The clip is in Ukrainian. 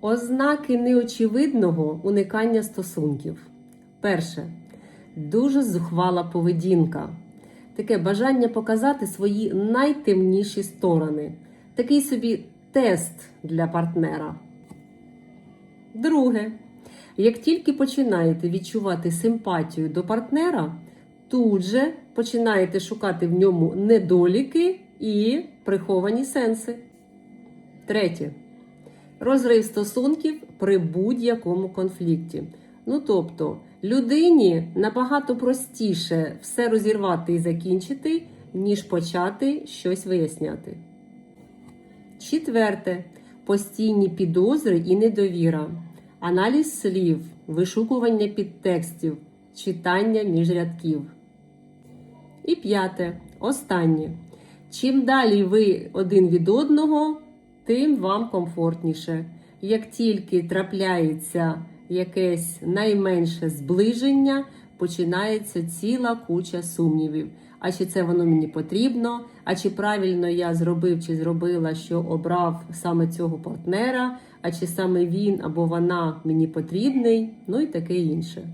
Ознаки неочевидного уникання стосунків. Перше. Дуже зухвала поведінка. Таке бажання показати свої найтемніші сторони. Такий собі тест для партнера. Друге. Як тільки починаєте відчувати симпатію до партнера, тут же починаєте шукати в ньому недоліки і приховані сенси. Третє. Розрив стосунків при будь-якому конфлікті. Ну тобто, людині набагато простіше все розірвати і закінчити, ніж почати щось виясняти. Четверте. Постійні підозри і недовіра. Аналіз слів, вишукування підтекстів, читання між рядків. І п'яте. Останнє. Чим далі ви один від одного, тим вам комфортніше. Як тільки трапляється якесь найменше зближення, починається ціла куча сумнівів. А чи це воно мені потрібно? А чи правильно я зробив чи зробила, що обрав саме цього партнера? А чи саме він або вона мені потрібний? Ну і таке інше.